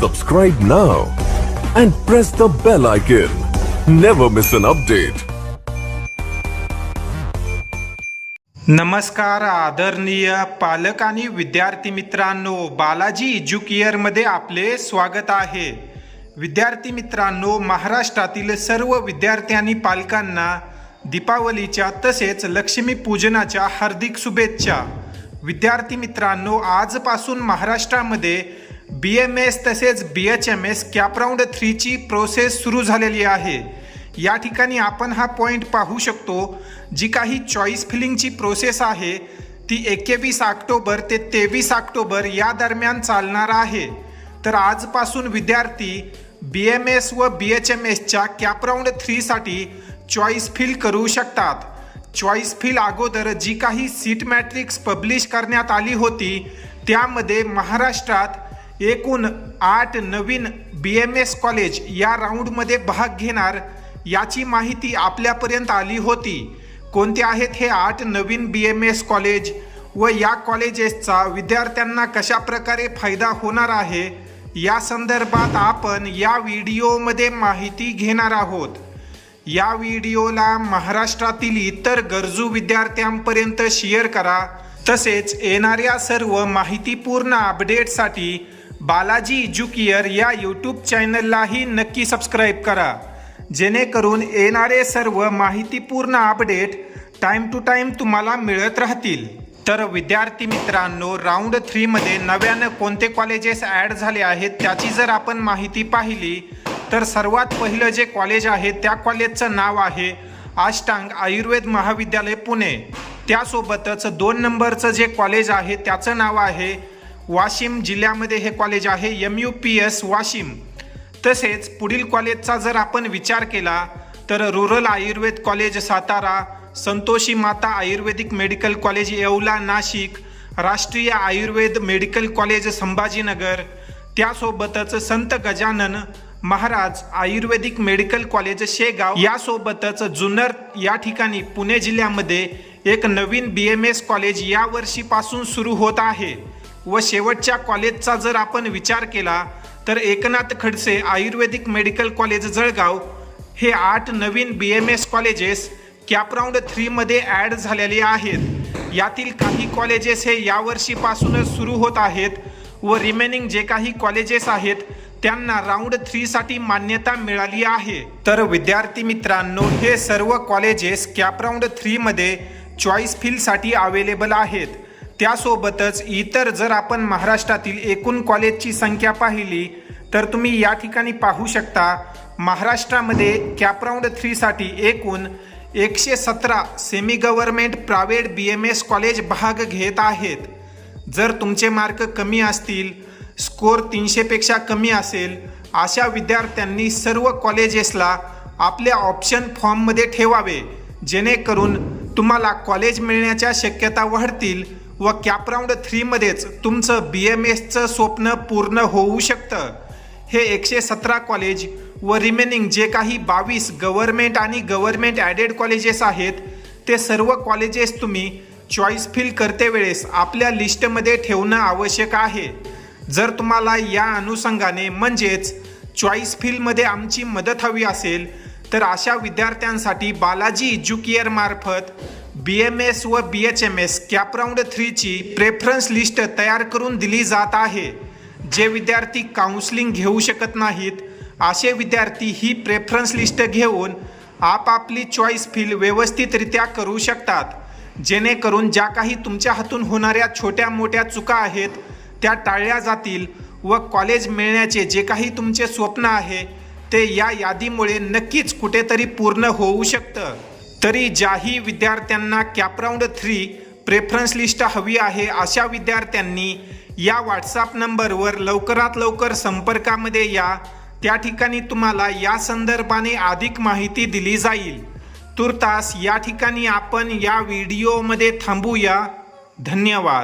Subscribe now and press the bell icon. Never miss an update. नमस्कार आदरणीय पालक आणि विद्यार्थी मित्रांनो बालाजी एज्युकेअरमध्ये आपले स्वागत आहे विद्यार्थी मित्रांनो महाराष्ट्रातील सर्व विद्यार्थी आणि पालकांना दीपावलीच्या तसेच लक्ष्मीपूजनाच्या हार्दिक शुभेच्छा विद्यार्थी मित्रांनो आजपासून महाराष्ट्रामध्ये बी एम एस तसेच B H M S CAP round थ्रीची process सुरू झालेली आहे. या ठिकाणी आपण हा पॉईंट पाहू शकतो जी काही चॉईस फिलिंगची प्रोसेस आहे ती एकवीस ऑक्टोबर ते तेवीस ऑक्टोबर या दरम्यान चालणार आहे. तर आजपासून विद्यार्थी बी एम एस व बी एच एम एसच्या कॅपराऊंड थ्रीसाठी चॉईस फिल करू शकतात. चॉईस फिल अगोदर जी काही सीट मॅट्रिक्स पब्लिश करण्यात आली होती त्यामध्ये महाराष्ट्रात एकूण आठ नवीन बी एम एस कॉलेज या राऊंडमध्ये भाग घेणार याची माहिती आपल्यापर्यंत आली होती. कोणते आहेत हे आठ नवीन बी एम एस कॉलेज व या कॉलेजेसचा विद्यार्थ्यांना कशा प्रकारे फायदा होणार आहे? या संदर्भात आपण या व्हिडिओमध्ये माहिती घेणार आहोत. या व्हिडिओला महाराष्ट्रातील इतर गरजू विद्यार्थ्यांपर्यंत शेअर करा. तसेच येणाऱ्या सर्व माहितीपूर्ण अपडेटसाठी बालाजी एज्युकियर या यूट्यूब चॅनललाही नक्की सबस्क्राईब करा. जेणेकरून येणारे सर्व माहितीपूर्ण अपडेट टाईम टू टाईम तुम्हाला मिळत राहतील. तर विद्यार्थी मित्रांनो राऊंड थ्रीमध्ये नव्यानं कोणते कॉलेजेस ॲड झाले आहेत त्याची जर आपण माहिती पाहिली तर सर्वात पहिलं जे कॉलेज आहे त्या कॉलेजचं नाव आहे आष्टांग आयुर्वेद महाविद्यालय पुणे. त्यासोबतच दोन नंबरचं जे कॉलेज आहे त्याचं नाव आहे वाशिम जिल्ह्यामध्ये हे कॉलेज आहे M U P S Washim. तसेच पुढील कॉलेजचा जर आपण विचार केला तर rural Ayurveda college Satara Santoshi Mata Ayurvedic medical college Yeola Nashik Rashtriya Ayurveda medical college Sambhajinagar त्यासोबतच संत गजानन महाराज आयुर्वेदिक मेडिकल कॉलेज शेगाव यासोबतच जुन्नर या ठिकाणी पुणे जिल्ह्यामध्ये एक नवीन बी एम एस कॉलेज यावर्षीपासून सुरू होत आहे. व शेवटच्या कॉलेजचा जर आपण विचार केला तर Eknath Khadse ayurvedic medical college Jalgaon हे आठ नवीन B M S colleges CAP round थ्रीमध्ये add झालेले आहेत. यातील काही कॉलेजेस हे यावर्षीपासूनच सुरू होत आहेत व रिमेनिंग जे काही कॉलेजेस आहेत त्यांना राऊंड थ्रीसाठी मान्यता मिळाली आहे. तर विद्यार्थी मित्रांनो हे सर्व कॉलेजेस कॅपराऊंड थ्रीमध्ये चॉईस फिलसाठी अवेलेबल आहेत. त्यासोबतच इतर जर आपण महाराष्ट्रातील एकूण कॉलेजची संख्या पाहिली तर तुम्ही या ठिकाणी पाहू शकता महाराष्ट्रामध्ये कॅपराऊंड थ्रीसाठी एकूण एकशे सतरा semi government private B M S college भाग घेत आहेत. जर तुमचे मार्क कमी असतील स्कोर तीनशेपेक्षा कमी असेल अशा विद्यार्थ्यांनी सर्व कॉलेजेसला आपल्या ऑप्शन फॉर्ममध्ये ठेवावे जेणेकरून तुम्हाला कॉलेज मिळण्याच्या शक्यता वाढतील. व कॅपराऊंड थ्रीमध्येच तुमचं बी एम एसचं स्वप्न पूर्ण होऊ शकतं. हे एकशे सतरा कॉलेज व रिमेनिंग जे काही बावीस गव्हर्मेंट आणि गव्हर्मेंट ॲडेड कॉलेजेस आहेत ते सर्व कॉलेजेस तुम्ही चॉईस फिल करते वेळेस आपल्या लिस्टमध्ये ठेवणं आवश्यक आहे. जर तुम्हाला या अनुषंगाने म्हणजेच चॉईस फिलमध्ये आमची मदत हवी असेल तर अशा विद्यार्थ्यांसाठी बालाजी एज्युकेअर मार्फत बी एम एस व B H M S CAP round थ्रीची preference list तयार करून दिली जात आहे. जे विद्यार्थी काउन्सिलिंग घेऊ शकत नाहीत असे विद्यार्थी ही प्रेफरन्स लिस्ट घेऊन आपापली चॉईस फील व्यवस्थितरित्या करू शकतात. जेणेकरून ज्या काही तुमच्या हातून होणाऱ्या छोट्या मोठ्या चुका आहेत त्या टाळल्या जातील व कॉलेज मिळण्याचे जे काही तुमचे स्वप्न आहे ते या यादीमुळे नक्कीच कुठेतरी पूर्ण होऊ शकतं. तरी ज्याही विद्यार्थ्यांना कॅपराऊंड थ्री प्रेफरन्स लिस्ट हवी आहे अशा विद्यार्थ्यांनी या व्हॉट्सअप नंबरवर लवकरात लवकर संपर्कामध्ये या. त्या ठिकाणी तुम्हाला या संदर्भाने अधिक माहिती दिली जाईल. तुर्तास या ठिकाणी आपण या व्हिडिओमध्ये थांबूया. धन्यवाद.